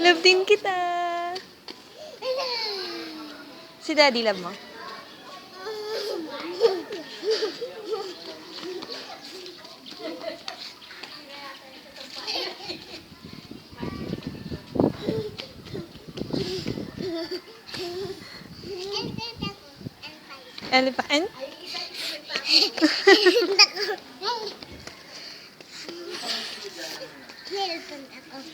Love din kita. Si daddy love mo? Elephant? കേൾക്കുന്നുണ്ടാക്കും